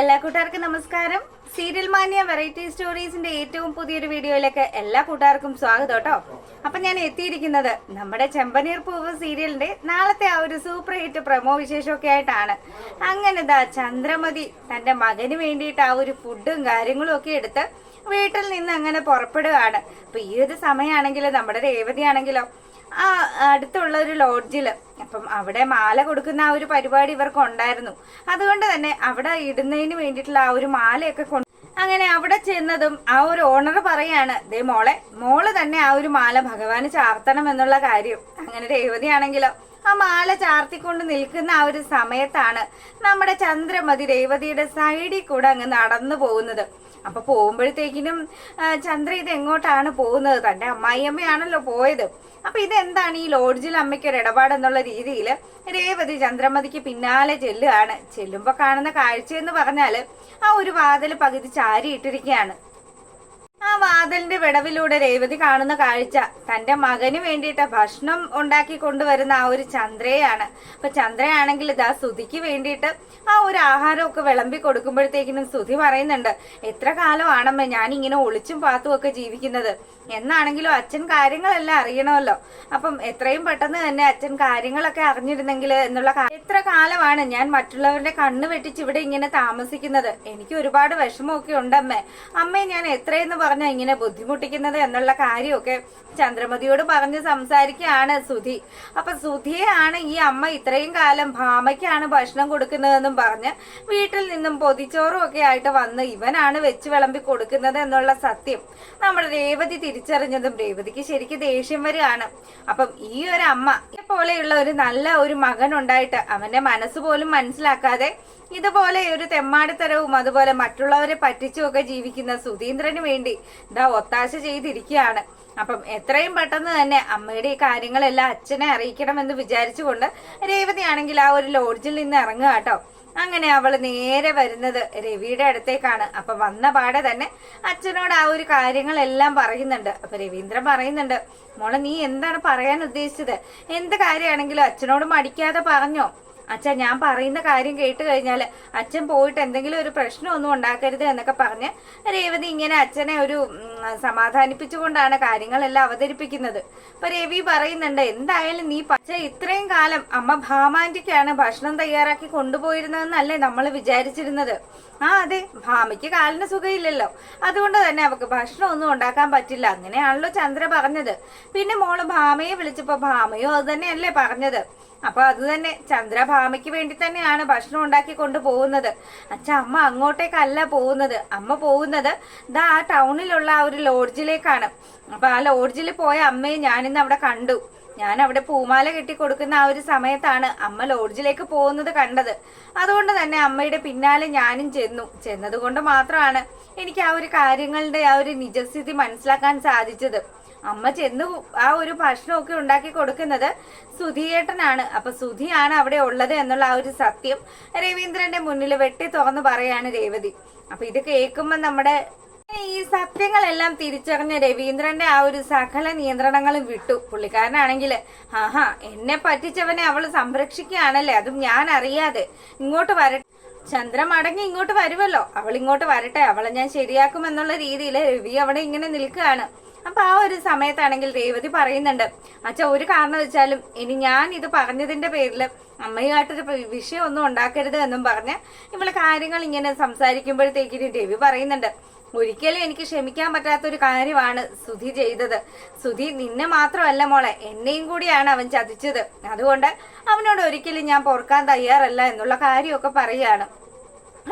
എല്ലാ കൂട്ടുകാർക്കും നമസ്കാരം. സീരിയൽ മാന്യ വെറൈറ്റി സ്റ്റോറീസിന്റെ ഏറ്റവും പുതിയൊരു വീഡിയോയിലേക്ക് എല്ലാ കൂട്ടുകാർക്കും സ്വാഗതം കേട്ടോ. അപ്പൊ ഞാൻ എത്തിയിരിക്കുന്നത് നമ്മുടെ ചെമ്പനീർ പൂവ് സീരിയലിന്റെ നാളത്തെ ആ ഒരു സൂപ്പർ ഹിറ്റ് പ്രമോ വിശേഷമൊക്കെ ആയിട്ടാണ്. അങ്ങനെ ദാ ചന്ദ്രമതി തന്റെ മകന് വേണ്ടിയിട്ട് ആ ഒരു ഫുഡും കാര്യങ്ങളും ഒക്കെ എടുത്ത് വീട്ടിൽ നിന്ന് അങ്ങനെ പുറപ്പെടുകയാണ്. അപ്പൊ ഈ ഒരു സമയമാണെങ്കിൽ നമ്മുടെ രേവതി ആണെങ്കിലോ ആ അടുത്തുള്ള ഒരു ലോഡ്ജിൽ. അപ്പം അവിടെ മാല കൊടുക്കുന്ന ആ ഒരു പരിപാടി ഇവർക്ക് ഉണ്ടായിരുന്നു അതുകൊണ്ട് തന്നെ അവിടെ ഇടുന്നതിന് വേണ്ടിയിട്ടുള്ള ആ ഒരു മാലയൊക്കെ കൊണ്ട് അങ്ങനെ അവിടെ ചെന്നതും ആ ഒരു ഓണർ പറയാണ് ദേ മോളെ മോൾ തന്നെ ആ ഒരു മാല ഭഗവാന് ചാർത്തണം എന്നുള്ള കാര്യം. അങ്ങനെ രേവതിയാണെങ്കിലോ ആ മാല ചാർത്തിക്കൊണ്ട് നിൽക്കുന്ന ആ ഒരു സമയത്താണ് നമ്മുടെ ചന്ദ്രമതി രേവതിയുടെ സൈഡിൽ കൂടെ അങ്ങ് നടന്നു പോകുന്നത്. അപ്പൊ പോകുമ്പോഴത്തേക്കിനും ചന്ദ്ര ഇത് എങ്ങോട്ടാണ് പോകുന്നത്? തന്റെ അമ്മായിയമ്മയാണല്ലോ പോയത്. അപ്പൊ ഇതെന്താണ് ഈ ലോഡ്ജിൽ അമ്മയ്ക്ക് ഒരു ഇടപാടെന്നുള്ള രീതിയിൽ രേവതി ചന്ദ്രമതിക്ക് പിന്നാലെ ചെല്ലുകയാണ്. ചെല്ലുമ്പോ കാണുന്ന കാഴ്ച എന്ന് പറഞ്ഞാൽ ആ ഒരു വാതിൽ പകുതി ചാരി ഇട്ടിരിക്കുകയാണ് ആ വാതിലിന്റെ വിടവിലൂടെ രേവതി കാണുന്ന കാഴ്ച. തന്റെ മകന് വേണ്ടിയിട്ട് ഭക്ഷണം ഉണ്ടാക്കി കൊണ്ടുവരുന്ന ആ ഒരു ചന്ദ്രയാണ്. അപ്പൊ ചന്ദ്രയാണെങ്കിൽ ഇതാ സുധിക്ക് വേണ്ടിയിട്ട് ആ ഒരു ആഹാരമൊക്കെ വിളമ്പി കൊടുക്കുമ്പോഴത്തേക്കിനും സുധി പറയുന്നുണ്ട് എത്ര കാലമാണമ്മ ഞാൻ ഇങ്ങനെ ഒളിച്ചും പാത്തും ഒക്കെ ജീവിക്കുന്നത്. എന്നാണെങ്കിലും അച്ഛൻ കാര്യങ്ങളെല്ലാം അറിയണമല്ലോ. അപ്പം എത്രയും പെട്ടെന്ന് തന്നെ അച്ഛൻ കാര്യങ്ങളൊക്കെ അറിഞ്ഞിരുന്നെങ്കിൽ എന്നുള്ള എത്ര കാലമാണ് ഞാൻ മറ്റുള്ളവരുടെ കണ്ണ് വെട്ടിച്ച് ഇവിടെ ഇങ്ങനെ താമസിക്കുന്നത്? എനിക്ക് ഒരുപാട് വിഷമമൊക്കെ ഉണ്ടമ്മേ. അമ്മേ ഞാൻ എത്രയെന്ന് പറഞ്ഞാ ഇങ്ങനെ ബുദ്ധിമുട്ടിക്കുന്നത് എന്നുള്ള കാര്യമൊക്കെ ചന്ദ്രമതിയോട് പറഞ്ഞ് സംസാരിക്കുകയാണ് സുധി. അപ്പൊ സുധിയാണ് ഈ അമ്മ ഇത്രയും കാലം ഭാമയ്ക്കാണ് ഭക്ഷണം കൊടുക്കുന്നതെന്നും പറഞ്ഞ് വീട്ടിൽ നിന്നും പൊതിച്ചോറും ഒക്കെ ആയിട്ട് വന്ന് ഇവനാണ് വെച്ച് വിളമ്പി കൊടുക്കുന്നത് എന്നുള്ള സത്യം നമ്മുടെ രേവതി തിരിച്ചറിഞ്ഞതും രേവതിക്ക് ശരിക്കും ദേഷ്യം വരികയാണ്. അപ്പം ഈ ഒരു അമ്മ പോലെയുള്ള ഒരു നല്ല ഒരു മകൻ ഉണ്ടായിട്ട് അവന്റെ മനസ്സ് പോലും മനസ്സിലാക്കാതെ ഇതുപോലെ ഒരു തെമ്മാടിത്തരവും അതുപോലെ മറ്റുള്ളവരെ പറ്റിച്ചുമൊക്കെ ജീവിക്കുന്ന സുധീന്ദ്രന് വേണ്ടി ഇതാ ഒത്താശ ചെയ്തിരിക്കുകയാണ്. അപ്പം എത്രയും പെട്ടെന്ന് തന്നെ അമ്മയുടെ ഈ കാര്യങ്ങളെല്ലാം അച്ഛനെ അറിയിക്കണമെന്ന് വിചാരിച്ചുകൊണ്ട് രേവതി ആണെങ്കിൽ ആ ഒരു ലോഡ്ജിൽ നിന്ന് ഇറങ്ങുക കേട്ടോ. അങ്ങനെ അവൾ നേരെ വരുന്നത് രവിയുടെ അടുത്തേക്കാണ്. അപ്പൊ വന്ന പാടെ തന്നെ അച്ഛനോട് ആ ഒരു കാര്യങ്ങളെല്ലാം പറയുന്നുണ്ട്. അപ്പൊ രവീന്ദ്രൻ പറയുന്നുണ്ട് മോളെ നീ എന്താണ് പറയാൻ ഉദ്ദേശിച്ചത്? എന്ത് കാര്യമാണെങ്കിലും അച്ഛനോട് മടിക്കാതെ പറഞ്ഞോ. അച്ഛൻ ഞാൻ പറയുന്ന കാര്യം കേട്ട് കഴിഞ്ഞാൽ അച്ഛൻ പോയിട്ട് എന്തെങ്കിലും ഒരു പ്രശ്നമൊന്നും ഉണ്ടാക്കരുത് എന്നൊക്കെ പറഞ്ഞ് രേവതി ഇങ്ങനെ അച്ഛനെ ഒരു സമാധാനിപ്പിച്ചുകൊണ്ടാണ് കാര്യങ്ങളെല്ലാം അവതരിപ്പിക്കുന്നത്. അപ്പൊ രേവി പറയുന്നുണ്ട് എന്തായാലും നീ പച്ച ഇത്രയും കാലം അമ്മ ഭാമാന്റിക്കാണ് ഭക്ഷണം തയ്യാറാക്കി കൊണ്ടുപോയിരുന്നതെന്നല്ലേ നമ്മൾ വിചാരിച്ചിരുന്നത്. ആ അതെ ഭാമയ്ക്ക് കാലിന് സുഖമില്ലല്ലോ അതുകൊണ്ട് തന്നെ അവക്ക് ഭക്ഷണം ഒന്നും ഉണ്ടാക്കാൻ പറ്റില്ല. അങ്ങനെയാണല്ലോ ചന്ദ്ര പറഞ്ഞത്. പിന്നെ മോൾ ഭാമയെ വിളിച്ചപ്പോ ഭാമയോ അത് തന്നെയല്ലേ പറഞ്ഞത്. അപ്പൊ അത് തന്നെ ചന്ദ്രഭാമയ്ക്ക് വേണ്ടി തന്നെയാണ് ഭക്ഷണം ഉണ്ടാക്കി കൊണ്ടുപോകുന്നത്. അച്ഛ അമ്മ അങ്ങോട്ടേക്കല്ല പോകുന്നത്. അമ്മ പോകുന്നത് ദാ ആ ടൗണിലുള്ള ആ ഒരു ലോഡ്ജിലേക്കാണ്. അപ്പൊ ആ ലോഡ്ജിൽ പോയ അമ്മയെ ഞാനിന്ന് അവിടെ കണ്ടു. ഞാൻ അവിടെ പൂമാല കെട്ടി കൊടുക്കുന്ന ആ ഒരു സമയത്താണ് അമ്മ ലോഡ്ജിലേക്ക് പോകുന്നത് കണ്ടത്. അതുകൊണ്ട് തന്നെ അമ്മയുടെ പിന്നാലെ ഞാനും ചെന്നു. ചെന്നത് കൊണ്ട് മാത്രമാണ് എനിക്ക് ആ ഒരു കാര്യങ്ങളുടെ ആ ഒരു നിജസ്ഥിതി മനസ്സിലാക്കാൻ സാധിച്ചത്. അമ്മ ചെന്ന് ആ ഒരു ഭക്ഷണമൊക്കെ ഉണ്ടാക്കി കൊടുക്കുന്നത് സുധിയേട്ടനാണ്. അപ്പൊ സുധിയാണ് അവിടെ ഉള്ളത് എന്നുള്ള ആ ഒരു സത്യം രവീന്ദ്രന്റെ മുന്നിൽ വെട്ടി തുറന്ന് പറയാണ് രേവതി. അപ്പൊ ഇത് കേൾക്കുമ്പോൾ നമ്മുടെ ഈ സത്യങ്ങളെല്ലാം തിരിച്ചറിഞ്ഞ രവീന്ദ്രന്റെ ആ ഒരു സകല നിയന്ത്രണങ്ങളും വിട്ടു. പുള്ളിക്കാരനാണെങ്കിൽ ആഹാ എന്നെ പറ്റിച്ചവനെ അവൾ സംരക്ഷിക്കുകയാണല്ലേ? അതും ഞാൻ അറിയാതെ. ഇങ്ങോട്ട് വരട്ടെ ചന്ദ്ര മടങ്ങി ഇങ്ങോട്ട് വരുമല്ലോ. അവൾ ഇങ്ങോട്ട് വരട്ടെ. അവളെ ഞാൻ ശരിയാക്കും എന്നുള്ള രീതിയിൽ രവി അവിടെ ഇങ്ങനെ നിൽക്കുകയാണ്. അപ്പൊ ആ ഒരു സമയത്താണെങ്കിൽ രേവതി പറയുന്നുണ്ട് അച്ഛ ഒരു കാരണം വെച്ചാലും ഇനി ഞാൻ ഇത് പറഞ്ഞതിന്റെ പേരിൽ അമ്മയുമായിട്ടൊരു വിഷയം ഒന്നും ഉണ്ടാക്കരുത് എന്നും പറഞ്ഞ് ഇവൾ കാര്യങ്ങൾ ഇങ്ങനെ സംസാരിക്കുമ്പോഴത്തേക്കിനും രവി പറയുന്നുണ്ട് ഒരിക്കലും എനിക്ക് ക്ഷമിക്കാൻ പറ്റാത്ത ഒരു കാര്യമാണ് സുധി ചെയ്തത്. സുധി നിന്നെ മാത്രമല്ല മോളെ എന്നെയും കൂടിയാണ് അവൻ ചതിച്ചത്. അതുകൊണ്ട് അവനോട് ഒരിക്കലും ഞാൻ പൊറുക്കാൻ തയ്യാറല്ല എന്നുള്ള കാര്യമൊക്കെ പറയുകയാണ്.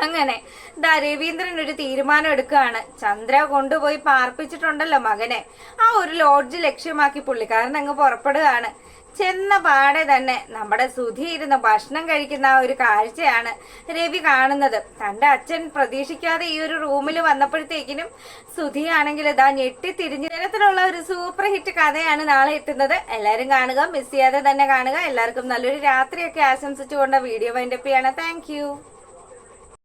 അങ്ങനെ. ദാ രവീന്ദ്രൻ ഒരു തീരുമാനം എടുക്കുകയാണ്. ചന്ദ്ര കൊണ്ടുപോയി പാർപ്പിച്ചിട്ടുണ്ടല്ലോ മകനെ. ആ ഒരു ലോഡ്ജ് ലക്ഷ്യമാക്കി പുള്ളിക്കാരൻ അങ്ങ് പുറപ്പെടുകയാണ്. ചെന്ന പാടെ തന്നെ നമ്മുടെ സുധി ഇരുന്ന് ഭക്ഷണം കഴിക്കുന്ന ആ ഒരു കാഴ്ചയാണ് രവി കാണുന്നത്. തന്റെ അച്ഛൻ പ്രതീക്ഷിക്കാതെ ഈ ഒരു റൂമിൽ വന്നപ്പോഴത്തേക്കിനും സുധി സുധിയാണെങ്കിൽ ഇതാ ഞെട്ടിത്തിരിഞ്ഞ് തരത്തിലുള്ള ഒരു സൂപ്പർ ഹിറ്റ് കഥയാണ് നാളെ എത്തുന്നത്. എല്ലാവരും കാണുക മിസ് ചെയ്യാതെ തന്നെ കാണുക. എല്ലാവർക്കും നല്ലൊരു രാത്രിയൊക്കെ ആശംസിച്ചുകൊണ്ട് വീഡിയോ വൈൻഡപ്പ് ചെയ്യണം. താങ്ക്